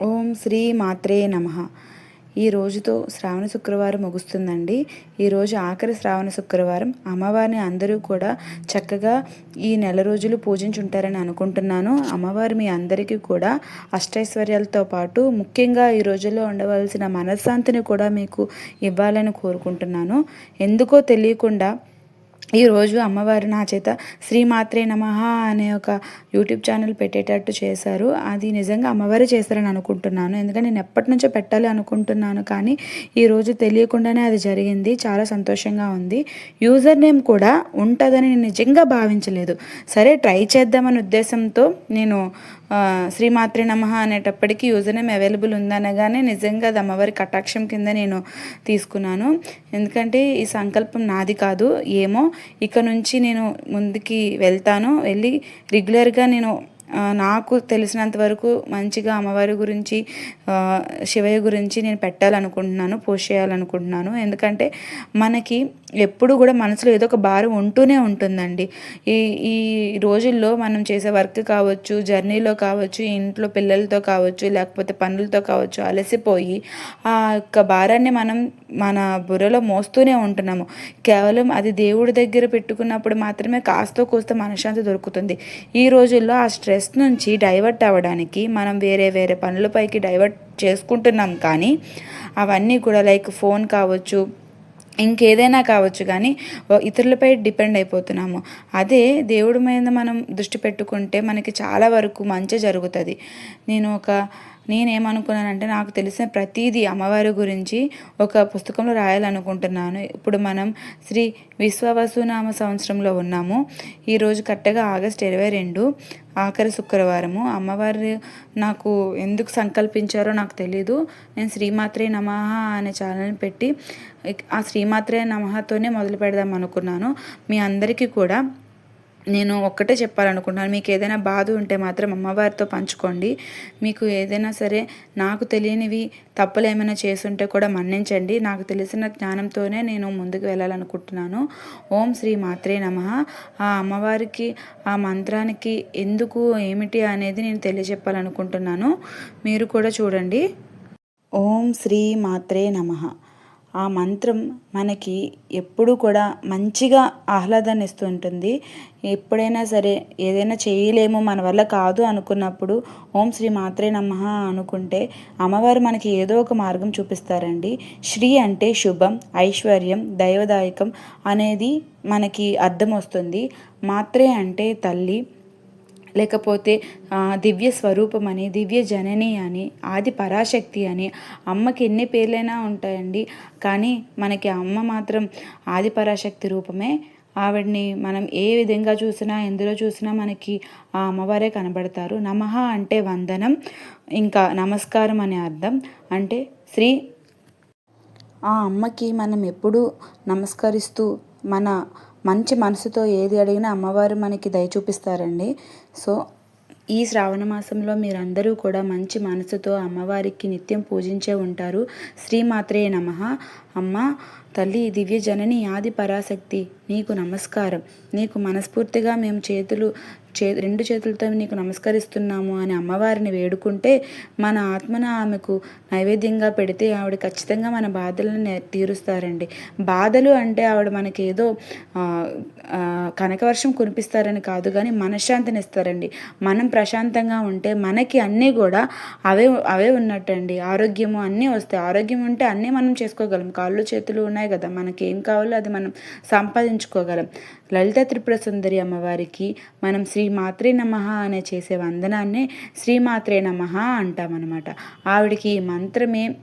ఓం శ్రీ మాత్రే నమ. ఈ రోజుతో శ్రావణ శుక్రవారం ముగుస్తుందండి. ఈరోజు ఆఖరి శ్రావణ శుక్రవారం. అమ్మవారిని అందరూ కూడా చక్కగా ఈ నెల రోజులు పూజించుంటారని అనుకుంటున్నాను. అమ్మవారు మీ అందరికీ కూడా అష్టైశ్వర్యాలతో పాటు ముఖ్యంగా ఈ రోజుల్లో ఉండవలసిన మనశ్శాంతిని కూడా మీకు ఇవ్వాలని కోరుకుంటున్నాను. ఎందుకో తెలియకుండా ఈరోజు అమ్మవారు నా చేత శ్రీమాత్రే నమ అనే ఒక యూట్యూబ్ ఛానల్ పెట్టేటట్టు చేశారు. అది నిజంగా అమ్మవారే చేశారని అనుకుంటున్నాను. ఎందుకంటే నేను ఎప్పటి నుంచో పెట్టాలి అనుకుంటున్నాను కానీ ఈరోజు తెలియకుండానే అది జరిగింది. చాలా సంతోషంగా ఉంది. యూజర్ నేమ్ కూడా ఉంటుందని నేను నిజంగా భావించలేదు. సరే ట్రై చేద్దామనే ఉద్దేశంతో నేను శ్రీమాత్రి నమ అనేటప్పటికీ యూజర్ నేమ్ అవైలబుల్ ఉందనగానే నిజంగా అది అమ్మవారి కటాక్షం కింద నేను తీసుకున్నాను. ఎందుకంటే ఈ సంకల్పం నాది కాదు ఏమో ఇక నుంచి నేను ముందుకి వెళ్తాను. వెళ్ళి రెగ్యులర్గా నేను నాకు తెలిసినంత వరకు మంచిగా అమ్మవారి గురించి శివయ్య గురించి నేను పెట్టాలనుకుంటున్నాను పోస్ట్ చేయాలనుకుంటున్నాను. ఎందుకంటే మనకి ఎప్పుడు కూడా మనసులో ఏదో ఒక భారం ఉంటూనే ఉంటుందండి. ఈ ఈ రోజుల్లో మనం చేసే వర్క్ కావచ్చు జర్నీలో కావచ్చు ఇంట్లో పిల్లలతో కావచ్చు లేకపోతే పనులతో కావచ్చు అలసిపోయి ఆ యొక్క భారాన్ని మనం మన బుర్రలో మోస్తూనే ఉంటున్నాము. కేవలం అది దేవుడి దగ్గర పెట్టుకున్నప్పుడు మాత్రమే కాస్త కూస్త మనశ్శాంతి దొరుకుతుంది. ఈ రోజుల్లో ఆ స్ట్రెస్ నుంచి డైవర్ట్ అవ్వడానికి మనం వేరే వేరే పనులపైకి డైవర్ట్ చేసుకుంటున్నాం కానీ అవన్నీ కూడా లైక్ ఫోన్ కావచ్చు ఇంకేదైనా కావచ్చు కానీ ఇతరులపై డిపెండ్ అయిపోతున్నాము. అదే దేవుడి మీద మనం దృష్టి పెట్టుకుంటే మనకి చాలా వరకు మంచి జరుగుతుంది. నేను ఒక నేనేమనుకున్నానంటే నాకు తెలిసిన ప్రతిదీ అమ్మవారి గురించి ఒక పుస్తకంలో రాయాలనుకుంటున్నాను. ఇప్పుడు మనం శ్రీ విశ్వవసునామ సంవత్సరంలో ఉన్నాము. ఈరోజు కరెక్ట్గా ఆగస్ట్ ఇరవై రెండు ఆఖరి శుక్రవారము. అమ్మవారు నాకు ఎందుకు సంకల్పించారో నాకు తెలీదు. నేను శ్రీమాత్రే నమః అనే ఛానల్ని పెట్టి ఆ శ్రీమాత్రే నమహతోనే మొదలు పెడదాం అనుకున్నాను మీ అందరికీ కూడా నేను ఒక్కటే చెప్పాలనుకుంటున్నాను. మీకు ఏదైనా బాధ ఉంటే మాత్రం అమ్మవారితో పంచుకోండి. మీకు ఏదైనా సరే నాకు తెలియనివి తప్పులు ఏమైనా చేసుంటే కూడా మన్నించండి. నాకు తెలిసిన జ్ఞానంతోనే నేను ముందుకు వెళ్ళాలనుకుంటున్నాను. ఓం శ్రీ మాత్రే నమ. ఆ అమ్మవారికి ఆ మంత్రానికి ఎందుకు ఏమిటి అనేది నేను తెలియజెప్పాలనుకుంటున్నాను. మీరు కూడా చూడండి. ఓం శ్రీ మాత్రే నమ. ఆ మంత్రం మనకి ఎప్పుడు కూడా మంచిగా ఆహ్లాదాన్ని ఇస్తూ ఉంటుంది. ఎప్పుడైనా సరే ఏదైనా చేయలేము మన వల్ల కాదు అనుకున్నప్పుడు ఓం శ్రీ మాత్రే నమ అనుకుంటే అమ్మవారు మనకి ఏదో ఒక మార్గం చూపిస్తారండి. శ్రీ అంటే శుభం ఐశ్వర్యం దైవదాయకం అనేది మనకి అర్థం వస్తుంది. మాత్రే అంటే తల్లి లేకపోతే దివ్య స్వరూపం అని దివ్య జనని అని ఆది పరాశక్తి అని అమ్మకి ఎన్ని పేర్లైనా ఉంటాయండి. కానీ మనకి అమ్మ మాత్రం ఆది పరాశక్తి రూపమే. ఆవిడ్ని మనం ఏ విధంగా చూసినా ఎందులో చూసినా మనకి ఆ అమ్మవారే కనబడతారు. నమః అంటే వందనం ఇంకా నమస్కారం అనే అర్థం. అంటే శ్రీ ఆ అమ్మకి మనం ఎప్పుడూ నమస్కరిస్తూ మన మంచి మనసుతో ఏది అడిగినా అమ్మవారు మనకి దయ చూపిస్తారండి. సో ఈ శ్రావణ మాసంలో మీరందరూ కూడా మంచి మనసుతో అమ్మవారికి నిత్యం పూజించే ఉంటారు. శ్రీమాత్రే నమ. అమ్మ తల్లి దివ్య జనని ఆది పరాశక్తి నీకు నమస్కారం. నీకు మనస్ఫూర్తిగా మేము చేతులు చే రెండు చేతులతో నీకు నమస్కరిస్తున్నాము అని అమ్మవారిని వేడుకుంటే మన ఆత్మను ఆమెకు నైవేద్యంగా పెడితే ఆవిడ ఖచ్చితంగా మన బాధలను తీరుస్తారండి. బాధలు అంటే ఆవిడ మనకి ఏదో కనకవర్షం కురిపిస్తారని కాదు కానీ మనశ్శాంతిని ఇస్తారండి. మనం ప్రశాంతంగా ఉంటే మనకి అన్నీ కూడా అవే అవే ఉన్నట్టండి. ఆరోగ్యము అన్నీ వస్తాయి. ఆరోగ్యం ఉంటే అన్నీ మనం చేసుకోగలం. కాళ్ళు చేతులు ఉన్నాయి కదా మనకి ఏం కావాలో అది మనం సంపాదించుకోగలం. లలిత త్రిపుర సుందరి అమ్మవారికి మనం శ్రీ మాత్రే నమ అనే చేసే వందనాన్ని శ్రీమాత్రే నమ అంటామన్నమాట. ఆవిడకి మంత్రమే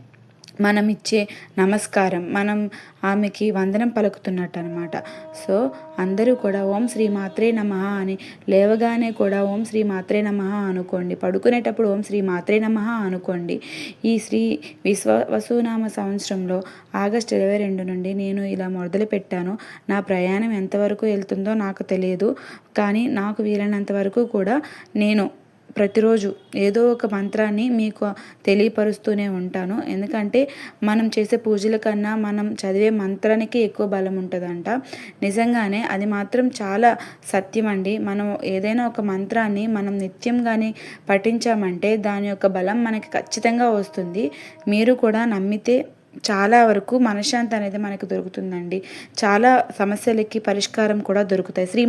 మనం ఇచ్చే నమస్కారం మనం ఆమెకి వందనం పలుకుతున్నట్టు అనమాట సో అందరూ కూడా ఓం శ్రీ మాత్రే నమ అని లేవగానే కూడా ఓం శ్రీ మాత్రే నమ అనుకోండి. పడుకునేటప్పుడు ఓం శ్రీ మాత్రే నమ అనుకోండి. ఈ శ్రీ విశ్వ వసునామ సంవత్సరంలో ఆగస్ట్ ఇరవై రెండు నుండి నేను ఇలా మొదలు పెట్టాను. నా ప్రయాణం ఎంతవరకు వెళ్తుందో నాకు తెలియదు. కానీ నాకు వీలైనంత వరకు కూడా నేను ప్రతిరోజు ఏదో ఒక మంత్రాన్ని మీకు తెలియపరుస్తూనే ఉంటాను. ఎందుకంటే మనం చేసే పూజల కన్నా మనం చదివే మంత్రానికి ఎక్కువ బలం ఉంటుందంట. నిజంగానే అది మాత్రం చాలా సత్యం అండి మనం ఏదైనా ఒక మంత్రాన్ని మనం నిత్యం కానీ పఠించామంటే దాని యొక్క బలం మనకి ఖచ్చితంగా వస్తుంది. మీరు కూడా నమ్మితే చాలా వరకు మనశ్శాంతి అనేది మనకు దొరుకుతుందండి. చాలా సమస్యలకి పరిష్కారం కూడా దొరుకుతాయి. శ్రీ